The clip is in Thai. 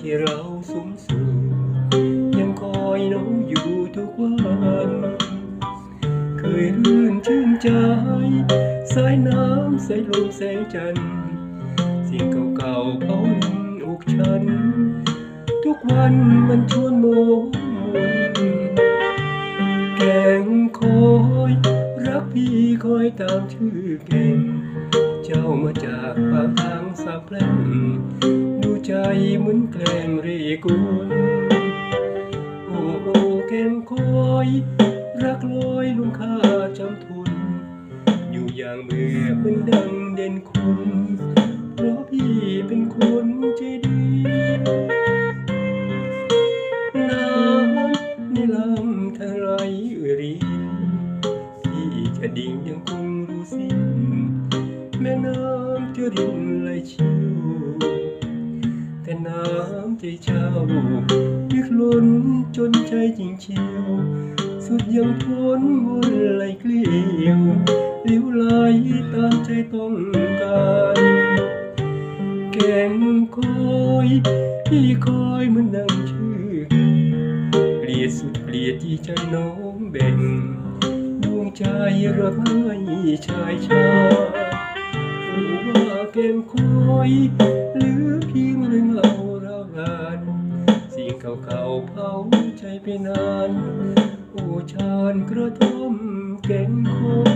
ที่เราสูงสูงยังคอยน้องอยู่ทุกวันเคยรื่นชื่นใจสายน้ำสายลมสายจันทร์สิ่งเก่าๆเผาดึนอกฉัน ทุกวันมันชวนโมมนแกงคอยรักพี่คอยตามชื่อเก่ง เจ้ามาจากปากทางสับแพร่ง ใจเหมือนแกล้งรีกวนโอ้โอ้แกงคอยรักลอยลุงค่าจำทุน อยู่อย่างเมื่อเป็นดังเด่นคุณเพราะพี่เป็นคนใจดีน้ำในลำทะไหลเอรินที่จะดิ่งยังคงรู้สิ้นแม่น้ำจะริน เจ้าลึกล้นจนใจจริงเชียว สุดยังพ้นวนไหลเกลียวเลี้ยวไหลตามใจต้องการแก่งคอยพี่คอยเหมือนดังชื่อเกลียดสุดเกลียดที่ใจน้องแบ่งดวงใจรักให้ชายชาผู้ว่าแก่งคอยหรือเพียงเรื่องเล่าเรา งานสิ่งเก่าๆเผาใจไปนาน ผู้ชานกระท่มเก่งคอย